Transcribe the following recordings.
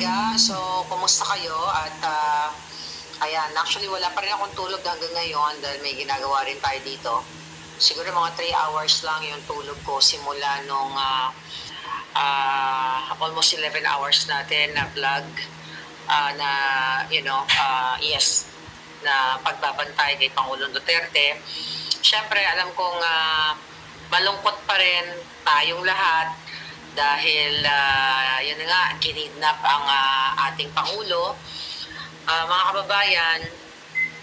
palangga. So, kumusta kayo? At ah, ayan, actually wala pa rin akong tulog hanggang ngayon dahil may ginagawa rin tayo dito. Siguro mga 3 hours lang yung tulog ko simula nung ah, ah, almost 11 hours natin na vlog ah, na, you know, ah, yes, na pagbabantay kay Pangulong Duterte. Siyempre, alam kong ah, malungkot pa rin tayong lahat dahil ah, yun nga, kinidnap ang ah, ating Pangulo. Ah, mga kababayan,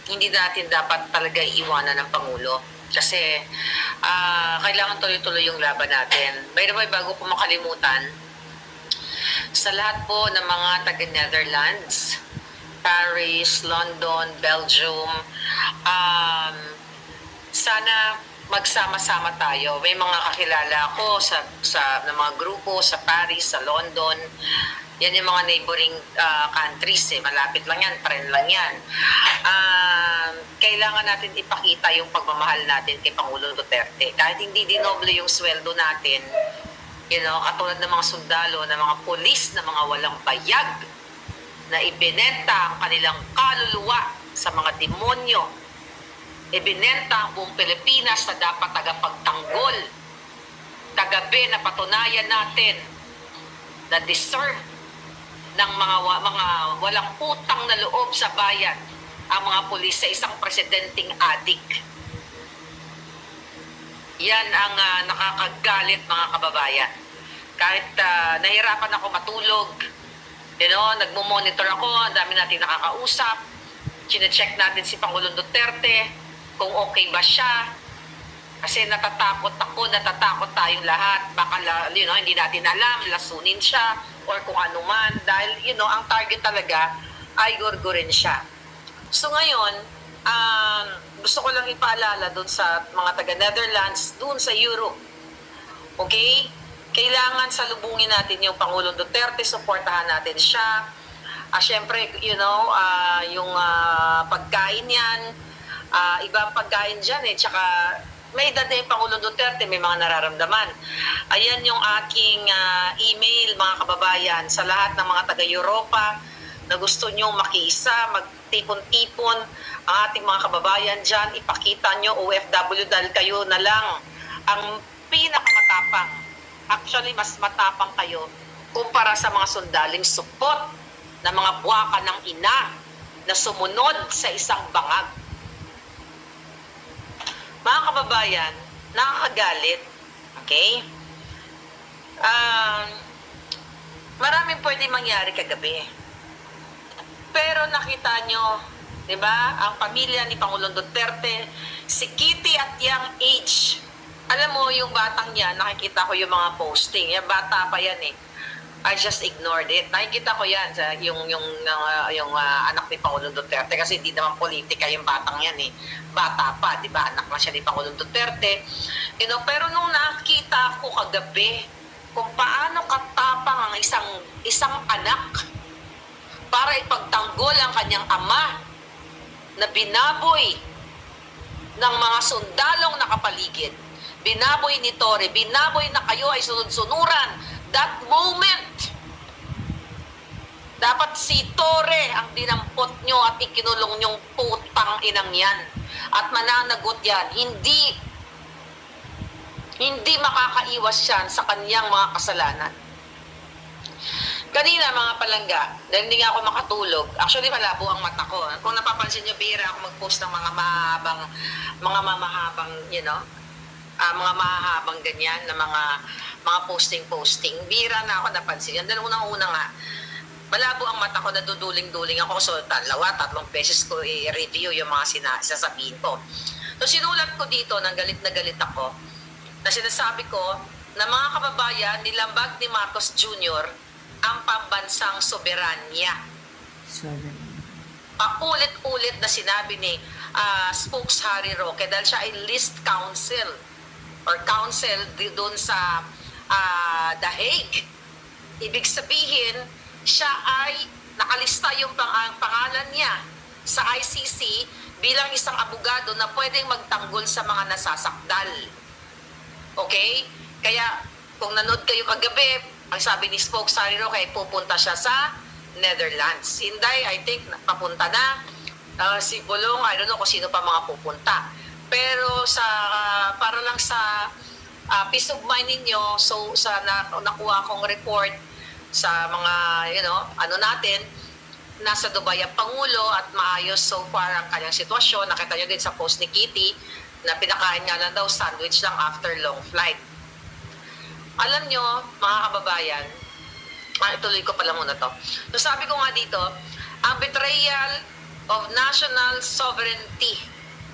hindi natin dapat talaga iiwanan ng Pangulo. Kasi ah, kailangan tuloy-tuloy yung laban natin. By the way, bago ko makalimutan, sa lahat po ng mga taga-Netherlands, Paris, London, Belgium, um, sana magsama-sama tayo. May mga kakilala ko sa, sa ng mga grupo sa Paris, sa London. Yan yung mga neighboring ah, countries eh. Malapit lang yan, friend lang yan. Ah, kailangan natin ipakita yung pagmamahal natin kay Pangulong Duterte. Kahit hindi dinoble yung sweldo natin, you know, katulad ng mga sundalo, ng mga polis, na mga walang bayag, na ibinenta ang kanilang kaluluwa sa mga demonyo, ibinenta ang buong Pilipinas na dapat tagapagtanggol, tagabi na patunayan natin na deserve ng mga mga walang utang na loob sa bayan ang mga pulis sa isang presidenteng adik. Yan ang ah, nakakagalit mga kababayan. Kahit ah, nahirapan ako matulog, you know, nagmo-monitor ako, ang dami natin nakakausap, chine-check natin si Pangulong Duterte, kung okay ba siya. Kasi natatakot ako, natatakot tayong lahat. Baka, you know, hindi natin alam, lasunin siya, or kung ano man. Dahil, you know, ang target talaga ay gurgurin siya. So ngayon, um, gusto ko lang ipaalala doon sa mga taga-Netherlands, doon sa Europe. Okay? Kailangan salubungin natin yung Pangulong Duterte, supportahan natin siya. Ah, Siyempre, you know, ah, yung ah, pagkain yan, ah, iba pagkain dyan eh. Tsaka may edad na yung Pangulong Duterte, may mga nararamdaman. Ayan yung aking ah, email, mga kababayan, sa lahat ng mga taga-Europa na gusto nyo makiisa, magtipon-tipon ang ating mga kababayan dyan, ipakita nyo OFW dahil kayo na lang ang pinakamatapang. Actually, mas matapang kayo kumpara sa mga sundaling supot na mga buwaka ng ina na sumunod sa isang bangag. Mga kababayan, nakakagalit, okay? Um, maraming pwede mangyari kagabi. Pero nakita nyo, di ba, ang pamilya ni Pangulong Duterte, si Kitty at young age. Alam mo, yung batang yan, nakikita ko yung mga posting. Yung bata pa yan eh. I just ignored it. Nakikita ko yan sa yung yung uh, yung uh, anak ni Pangulong Duterte kasi hindi naman politika yung batang yan eh. Bata pa, 'di ba? Anak na siya ni Pangulong Duterte. You know, pero nung nakita ko kagabi kung paano katapang ang isang isang anak para ipagtanggol ang kanyang ama na binaboy ng mga sundalong nakapaligid. Binaboy ni Tore, binaboy na kayo ay sunod-sunuran. That moment, dapat si Tore ang dinampot nyo at ikinulong nyong putang inang yan. At mananagot yan. Hindi, hindi makakaiwas yan sa kanyang mga kasalanan. Kanina mga palangga, dahil hindi nga ako makatulog, actually malabo ang mata ko. Kung napapansin nyo, bihira ako mag-post ng mga mahabang, mga mamahabang, you know, ah, mga mahabang ganyan na mga mga posting-posting. Bihira na ako napansin. Yan, unang-una nga, malabo ang mata ko, naduduling-duling ako. So, dalawa, tatlong beses ko i-review yung mga sina- sasabihin ko. So, sinulat ko dito, nang galit na galit ako, na sinasabi ko na mga kababayan, nilambag ni Marcos Jr. ang pambansang soberanya. Sorry. Paulit-ulit na sinabi ni ah, Spokes Harry Roque dahil siya ay list counsel or counsel di- doon sa ah, The Hague. Ibig sabihin, siya ay nakalista yung pang ang pangalan niya sa ICC bilang isang abogado na pwedeng magtanggol sa mga nasasakdal. Okay? Kaya kung nanood kayo kagabi, ang sabi ni Spokes Harry Roque, ay pupunta siya sa Netherlands. Inday, I think, papunta na. Ah, si Bulong, I don't know kung sino pa mga pupunta. Pero sa para lang sa ah, peace of mind ninyo, so sa na, nakuha kong report sa mga, you know, ano natin, nasa Dubai ang Pangulo at maayos so far ang kanyang sitwasyon. Nakita nyo din sa post ni Kitty na pinakain nga lang daw sandwich lang after long flight. Alam nyo, mga kababayan, ah, ituloy ko pala muna to. So sabi ko nga dito, ang betrayal of national sovereignty.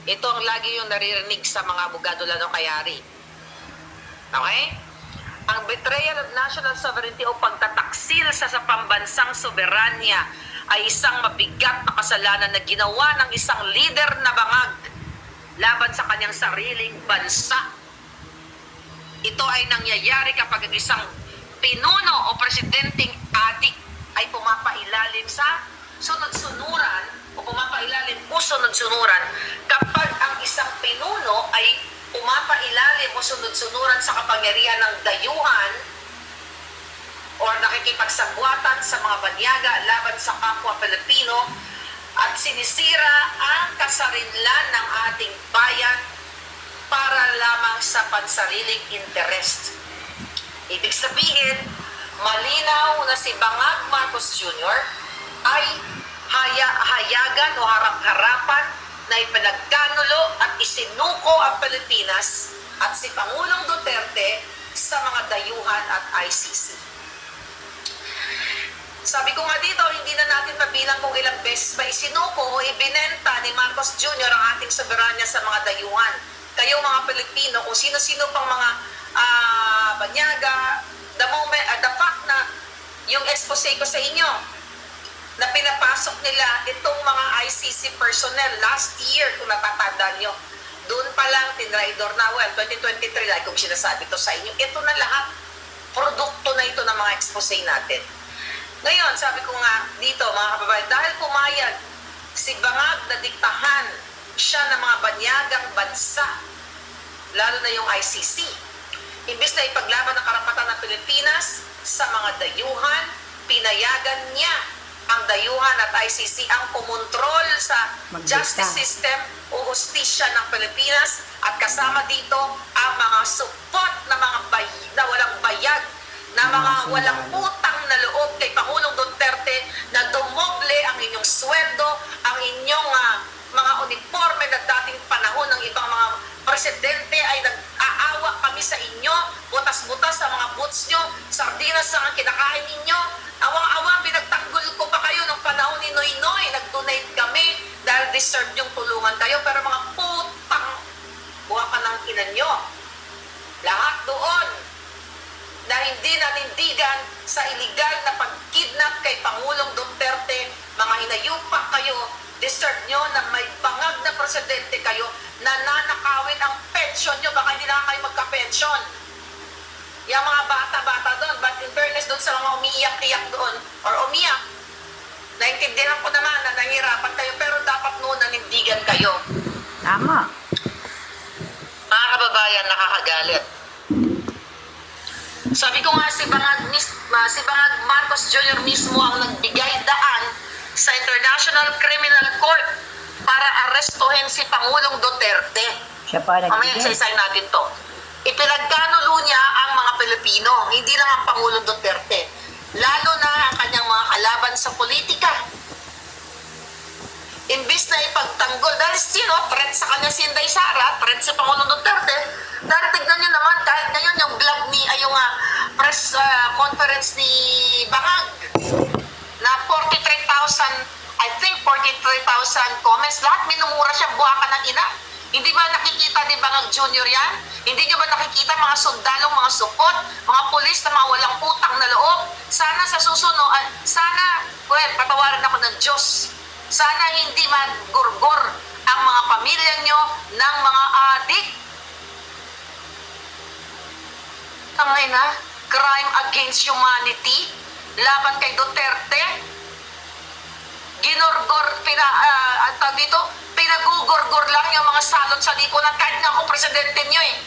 Ito ang lagi yung naririnig sa mga abogado lalo kayari. Okay? Ang betrayal of national sovereignty o pagtataksil sa, sa pambansang soberanya ay isang mabigat na kasalanan na ginawa ng isang leader na bangag laban sa kanyang sariling bansa. Ito ay nangyayari kapag ang isang pinuno o presidenteng adik ay pumapailalim sa sunod-sunuran o pumapailalim o sunod-sunuran kapag ang isang pinuno ay pumapailalim o sunod-sunuran sa kapangyarihan ng dayuhan o nakikipagsagwatan sa mga banyaga laban sa kapwa Pilipino at sinisira ang kasarinlan ng ating bayan para lamang sa pansariling interest. Ibig sabihin, malinaw na si Bangag Marcos Jr. ay haya, hayagan o harap-harapan na ipinagkanulo at isinuko ang Pilipinas at si Pangulong Duterte sa mga dayuhan at ICC. Sabi ko nga dito, hindi na natin mabilang kung ilang beses pa isinuko o ibinenta ni Marcos Jr. ang ating soberanya sa mga dayuhan. Kayo mga Pilipino, kung sino-sino pang mga ah, banyaga, the moment, ah, the fact na yung expose ko sa inyo, na pinapasok nila itong mga ICC personnel last year, kung natatandaan nyo, doon pa lang tinraidor na, well, 2023, like kung sinasabi to sa inyo, ito na lahat, produkto na ito ng mga expose natin. Ngayon, sabi ko nga dito, mga kababayan, dahil pumayag si Bangag na diktahan siya ng mga banyagang bansa, lalo na yung ICC, imbis na ipaglaban ang karapatan ng Pilipinas sa mga dayuhan, pinayagan niya ang dayuhan at ICC ang kumontrol sa justice system o hustisya ng Pilipinas. At kasama dito ang mga support na mga bay, na walang bayag na Mga walang utang na loob kay Pangulong Duterte na dumoble ang inyong sweldo, ang inyong ah, mga uniforme na dating panahon ng ibang mga presidente ay nag-aawa kami sa inyo, butas-butas sa mga boots nyo, sardinas sa kinakain ninyo, awang-awa, pinagtanggol ko pa kayo nung panahon ni Noy Noy, nag-donate kami dahil deserve yung tulungan kayo, pero mga putang buha ka ng ina nyo. Lahat doon, na hindi nanindigan sa iligal na pagkidnap kay Pangulong Duterte, mga hinayupak kayo, deserve nyo na may bangag na presidente kayo na nanakawin ang pension nyo, baka hindi na kayo magka-pension. Yung mga bata-bata doon, but in fairness doon sa mga umiiyak-iyak doon, or umiyak, naintindihan ko naman na nahirapan kayo, pero dapat noon nanindigan kayo. Tama. Mga kababayan, nakakagalit. Sabi ko nga si Bangag, ah, si Bangag Marcos Jr. mismo ang nagbigay daan sa International Criminal Court para arestuhin si Pangulong Duterte. Siya pa Mamaya nagbigay. isa natin to. Ipinagkanulo niya ang mga Pilipino, hindi lang ang Pangulong Duterte. Lalo na ang kanyang mga kalaban sa politika. Imbis na ipagtanggol, dahil sino, threat sa kanya si Inday Sara, threat si Pangulong Duterte, dahil tignan nyo naman, ng ina. Hindi ba nakikita ni Bangag Junior yan? Hindi nyo ba nakikita mga sundalong, mga supot, mga pulis na mga walang utang na loob? Sana sa susunod, ah, sana, well, patawarin ako ng Diyos. Sana hindi magurgur ang mga pamilya nyo ng mga adik. Tangay na, crime against humanity, laban kay Duterte, ginurgor, pina, uh, ang tawag dito, pinagugurgor lang yung mga salot sa likuran kahit nga ako presidente nyo eh.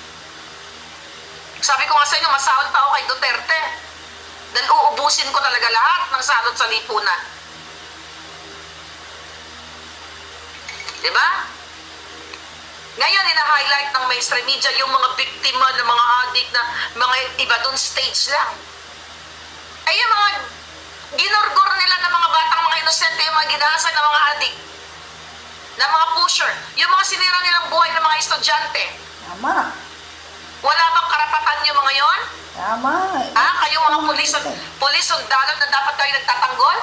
Sabi ko nga sa inyo, masahod pa ako kay Duterte. Dahil uubusin ko talaga lahat ng salot sa lipunan. Diba? Ngayon, ina-highlight ng mainstream media yung mga biktima ng mga adik na mga iba doon stage lang. Ay, yung mga ginorgor nila ng mga batang mga inosente, yung mga ginahasay ng mga addict, ng mga pusher, yung mga sinira nilang buhay ng mga estudyante, Tama. wala bang karapatan yung mga yon? Tama. Ha? Kayong mga pulis, pulis sundalo na dapat kayo nagtatanggol?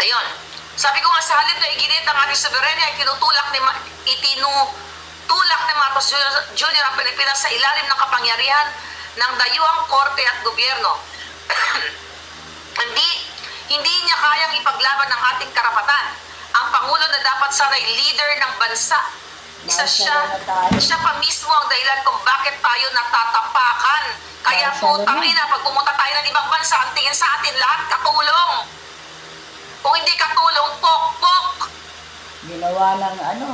Ayun. Sabi ko nga sa halip na iginit ang ating soberenya, ay tinutulak ni Ma- itinutulak ni Marcos. Jr. ang Pilipinas sa ilalim ng kapangyarihan ng dayuang korte at gobyerno. hindi hindi niya kayang ipaglaban ng ating karapatan. Ang Pangulo na dapat sana'y leader ng bansa. Isa siya, siya pa mismo ang dahilan kung bakit tayo natatapakan. Kaya po, na. tangina, pag pumunta tayo ng ibang bansa, ang tingin sa atin, lahat katulong. Kung hindi katulong, pok-pok. Ginawa ng ano.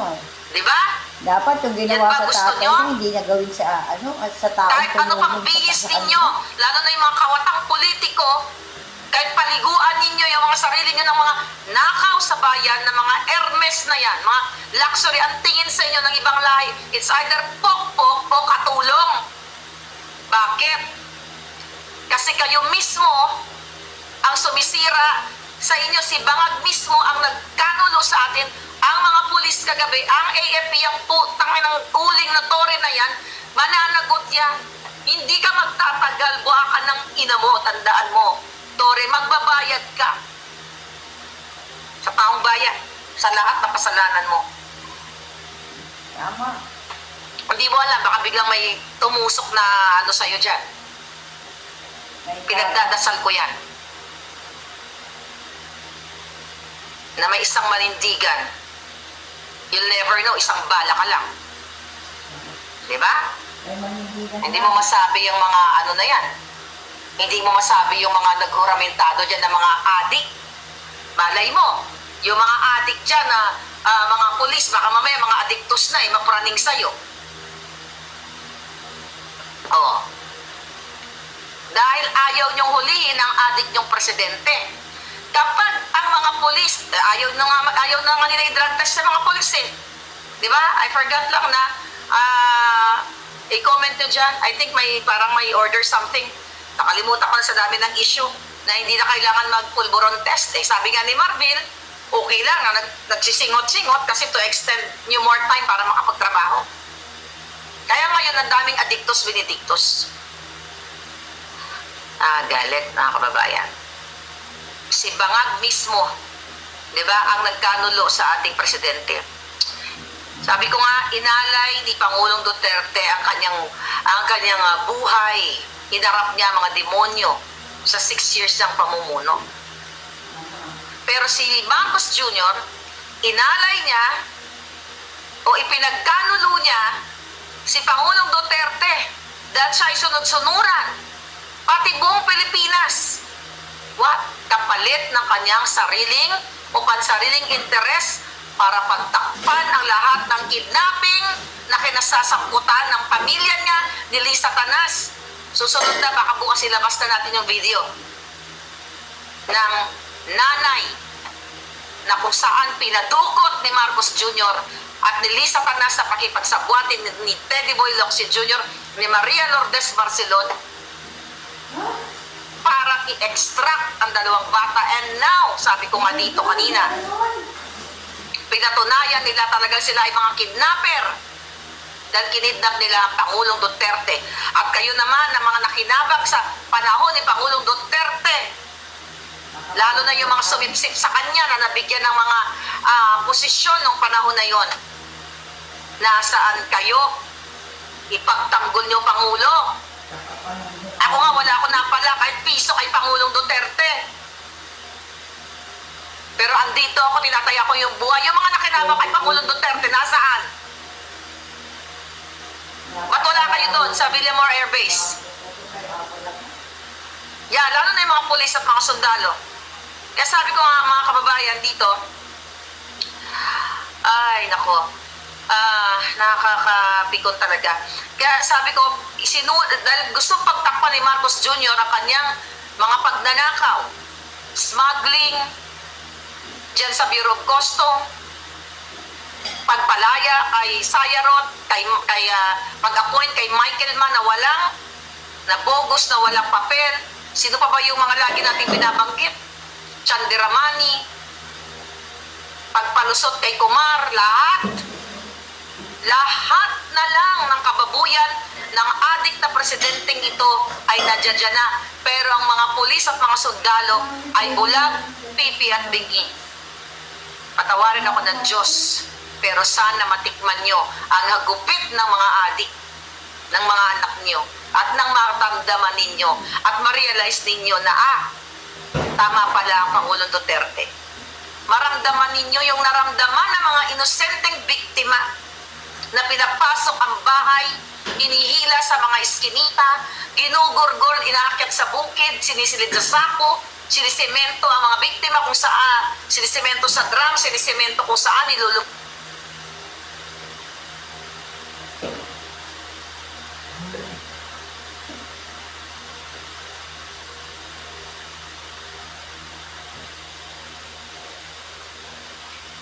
Di ba? Dapat yung ginawa ba sa tatay nyo? hindi niya gawin sa ano, at sa tao. Kahit ano pang bihis ninyo, lalo na yung mga kawatang politiko, kahit paliguan ninyo yung mga sarili nyo ng mga nakaw sa bayan, ng mga Hermes na yan, mga luxury, ang tingin sa inyo ng ibang lahi, it's either pok-pok o katulong. Bakit? Kasi kayo mismo ang sumisira sa inyo, si Bangag mismo ang nagkanulo sa atin, ang mga pulis kagabi, ang AFP, ang putang ng uling na tore na yan, mananagot yan. Hindi ka magtatagal, buha ka ng ina mo, tandaan mo. Tore, magbabayad ka. Sa taong bayan, sa lahat ng kasalanan mo. Tama. Hindi mo alam, baka biglang may tumusok na ano sa'yo dyan. May Pinagdadasal ko yan. Na may isang manindigan. You'll never know, isang bala ka lang. Di ba? Hindi mo masabi yung mga ano na yan. Hindi mo masabi yung mga naghuramentado dyan na mga adik. Malay mo, yung mga adik dyan na ah, mga pulis, baka mamaya mga adiktos na eh, mapraning sa'yo. Oo. Dahil ayaw niyong hulihin ang adik niyong presidente. Kapag ang mga pulis, eh, ayaw na nga, ayaw na nga nila i-drug test sa mga pulis eh. Di ba? I forgot lang na ah i-comment nyo dyan. I think may parang may order something. Nakalimutan ko na sa dami ng issue na hindi na kailangan mag-pulburon test. Eh, sabi nga ni Marvin, okay lang na nag, nagsisingot-singot kasi to extend nyo more time para makapagtrabaho. Kaya ngayon, ang daming addictus benedictus. Ah, galit, mga kababayan. Si Bangag mismo, di ba, ang nagkanulo sa ating presidente. Sabi ko nga, inalay ni Pangulong Duterte ang kanyang, ang kanyang ah, buhay. Hinarap niya mga demonyo sa six years ng pamumuno. Pero si Marcos Jr., inalay niya o ipinagkanulo niya si Pangulong Duterte dahil siya ay sunod-sunuran. Pati buong Pilipinas. What? Kapalit ng kanyang sariling o pansariling interes para pagtakpan ang lahat ng kidnapping na kinasasangkutan ng pamilya niya ni Lisa Tanas. Susunod na, baka bukas ilabas na natin yung video ng nanay na kung saan pinadukot ni Marcos Jr. at ni Lisa Tanas sa pakipagsabwatin ni, Teddy Boy Locsin Jr., ni Maria Lourdes Barcelon, para i-extract ang dalawang bata. And now, sabi ko nga dito kanina, pinatunayan nila talagang sila ay mga kidnapper dahil kinidnap nila ang Pangulong Duterte. At kayo naman na mga nakinabang sa panahon ni Pangulong Duterte, lalo na yung mga sumipsip sa kanya na nabigyan ng mga ah, posisyon ng panahon na yon. Nasaan kayo? Ipagtanggol niyo Pangulo. Ako nga, wala ako napala kahit piso kay Pangulong Duterte. Pero andito ako, tinataya ko yung buhay. Yung mga nakinabang kay Pangulong Duterte, nasaan? Ba't wala kayo doon sa Villamor Air Base? Yan, lalo na yung mga pulis at mga sundalo. Kaya sabi ko nga mga kababayan dito, ay nako, ah, nakakapikon talaga. Kaya sabi ko, sinu dahil gusto pagtakpan ni Marcos Jr. ang kanyang mga pagnanakaw, smuggling, dyan sa Bureau of Custom, pagpalaya kay Sayarot, kay, kay ah, pag-appoint kay Michael Man na walang, na bogus na walang papel. Sino pa ba yung mga lagi nating binabanggit? Chandiramani, pagpalusot kay Kumar, lahat. Lahat na lang ng kababuyan ng adik na presidenteng ito ay nadya na. Pero ang mga pulis at mga sundalo ay bulag, pipi at bingi. Patawarin ako ng Diyos. Pero sana matikman nyo ang hagupit ng mga adik, ng mga anak nyo, at nang maramdaman ninyo, at ma-realize ninyo na ah, tama pala ang Pangulong Duterte. Maramdaman ninyo yung naramdaman ng mga inosenteng biktima na pinapasok ang bahay, inihila sa mga iskinita, ginugurgol, inaakyat sa bukid, sinisilid sa sako, sinisemento ang mga biktima kung saan, sinisemento sa drum, sinisemento kung saan, nilulup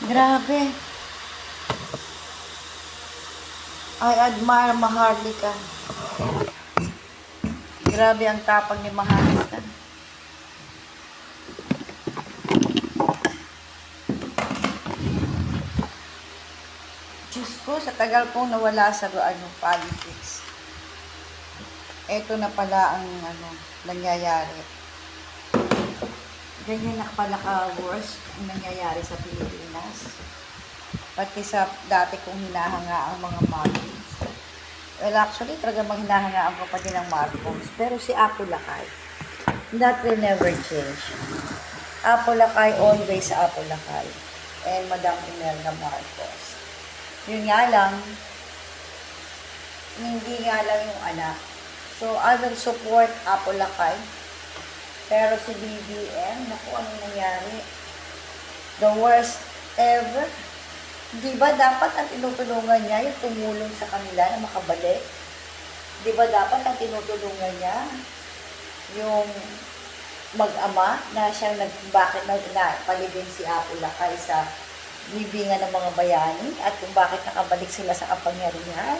Grabe. I admire Maharlika. Grabe ang tapang ni Maharlika. Diyos ko, sa tagal pong nawala sa ano, politics. Ito na pala ang ano, nangyayari. Ganyan na pala ka-worst ang nangyayari sa Pilipinas. Pati sa dati kong hinahanga ang mga Marcos. Well, actually, talaga maghinahanga ko pa din ng Marcos. Pero si Apo Lakay, that will never change. Apo Lakay, always Apo Lakay. And Madam Imelda Marcos. Yun nga lang, hindi nga lang yung anak. So, I will support Apo Lakay. Pero si BBM, naku, anong nangyari? The worst ever. Di ba dapat ang tinutulungan niya yung tumulong sa kanila na makabalik? Di ba dapat ang tinutulungan niya yung mag-ama na siyang nag, bakit nag, na, palibing si Apo Lakay sa bibingan ng mga bayani at kung bakit nakabalik sila sa kapangyarihan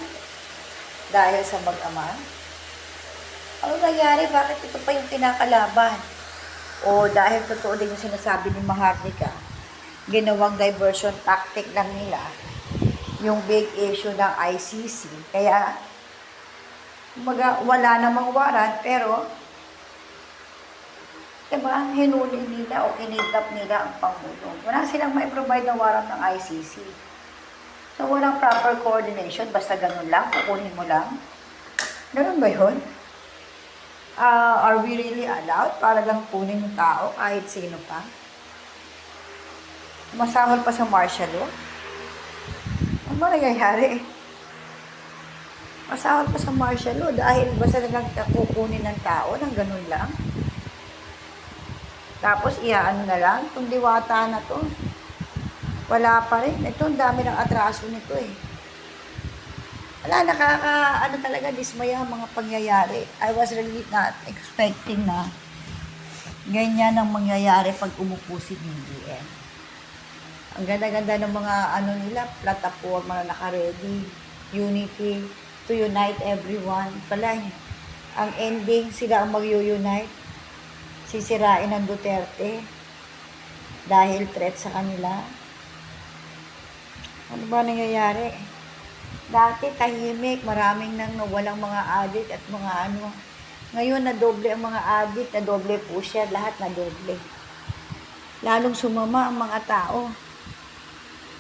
dahil sa mag-ama? Ano nangyari? Bakit ito pa yung kinakalaban? O dahil totoo din yung sinasabi ni Maharlika, ginawang diversion tactic lang nila yung big issue ng ICC. Kaya, maga, wala namang warrant, pero, diba, hinuli nila o kinidnap nila ang Pangulo. Wala silang may provide na warrant ng ICC. So, walang proper coordination, basta ganun lang, kukunin mo lang. Ganun ba yun? uh, are we really allowed para lang kunin yung tao kahit sino pa? Masahol pa sa martial law? Ano ba nangyayari? Masahol pa sa martial law dahil basta na lang kukunin ng tao ng ganun lang. Tapos iyaano na lang, itong diwata na to. Wala pa rin. Ito, ang dami ng atraso nito eh. Wala, nakaka, ano talaga, dismaya ang mga pangyayari. I was really not expecting na ganyan ang mangyayari pag umupo si BBM. Ang ganda-ganda ng mga ano nila, plataforma na naka-ready, unity, to unite everyone. Pala, ang ending, sila ang mag-unite. Sisirain ng Duterte dahil threat sa kanila. Ano ba nangyayari? Dati tahimik, maraming nang nawalang mga adik at mga ano. Ngayon na doble ang mga adik, na doble po siya, lahat na doble. Lalong sumama ang mga tao.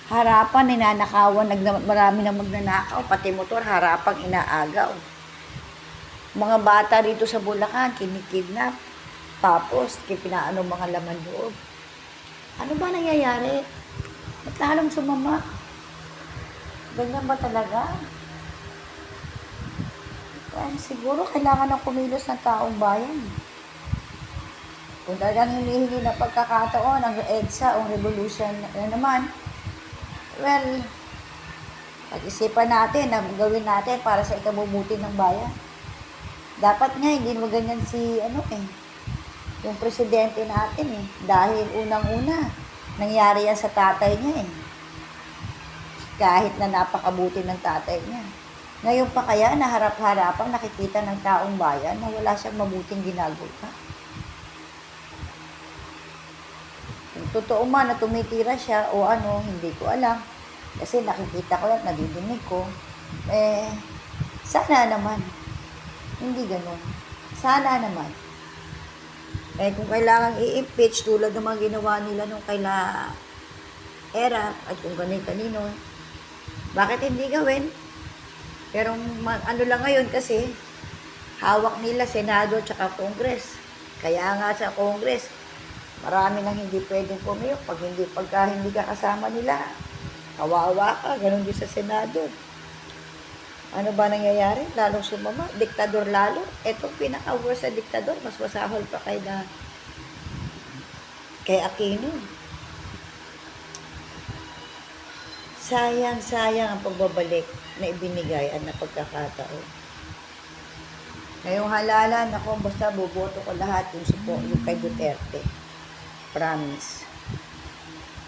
Harapan, ninanakawan, nagna, marami na magnanakaw, pati motor, harapang inaagaw. Mga bata dito sa Bulacan, kinikidnap. Tapos, pinaano mga laman loob. Ano ba nangyayari? Ba't lalong sumama? Ganyan ba talaga? Well, siguro kailangan ng kumilos ng taong bayan. Kung talagang hinihingi na pagkakataon ng EDSA o revolution na naman, well, pag-isipan natin na gawin natin para sa ikabubuti ng bayan. Dapat nga, hindi mo ganyan si, ano eh, yung presidente natin eh. Dahil unang-una, Nangyari yan sa tatay niya eh. Kahit na napakabuti ng tatay niya. Ngayon pa kaya, naharap-harapan, nakikita ng taong bayan na wala siyang mabuting ginagawa. Totoo man na tumitira siya o ano, hindi ko alam. Kasi nakikita ko at nadidinig ko. Eh, sana naman. Hindi ganun. Sana naman. Eh, kung kailangan i-impeach tulad ng mga ginawa nila nung kaila era at kung kanino, bakit hindi gawin? Pero ano lang ngayon kasi, hawak nila Senado at Congress. Kaya nga sa Congress, marami nang hindi pwedeng pumiyok pag hindi, pagka hindi ka kasama nila. Kawawa ka, ganun din sa Senado. Ano ba nangyayari? Lalong sumama. Diktador lalo. Etong pinaka-worst sa diktador, mas masahol pa kay na kay Aquino. Sayang, sayang ang pagbabalik na ibinigay at napagkakataon. Ngayong halalan, ako basta boboto ko lahat yung support yung kay Duterte. Promise.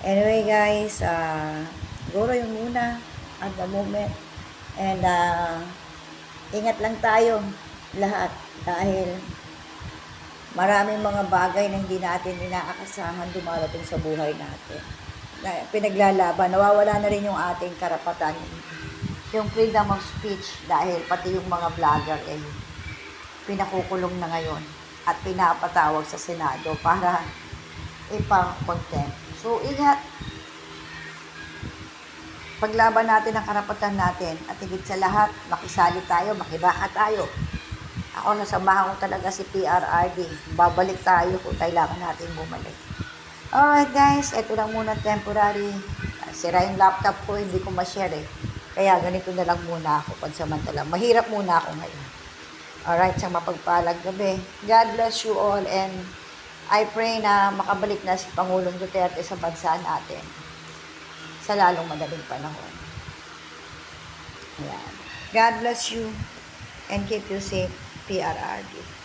Anyway guys, ah siguro yung muna at the moment. And ah ingat lang tayo lahat dahil maraming mga bagay na hindi natin inaakasahan dumarating sa buhay natin. Na pinaglalaban, nawawala na rin yung ating karapatan. Yung freedom of speech dahil pati yung mga vlogger eh pinakukulong na ngayon at pinapatawag sa Senado para ipang-contempt. So, ingat. Paglaban natin ang karapatan natin at higit sa lahat, makisali tayo, makibaka tayo. Ako nasamahan ko talaga si PRRD. Babalik tayo kung kailangan natin bumalik. Alright guys, ito lang muna temporary. Sira yung laptop ko, hindi ko ma-share eh. Kaya ganito na lang muna ako pansamantala. Mahirap muna ako ngayon. Alright, sa mapagpalag gabi. God bless you all and I pray na makabalik na si Pangulong Duterte sa bansa natin sa lalong madaling panahon. Ayan. God bless you and keep you safe, PRRD.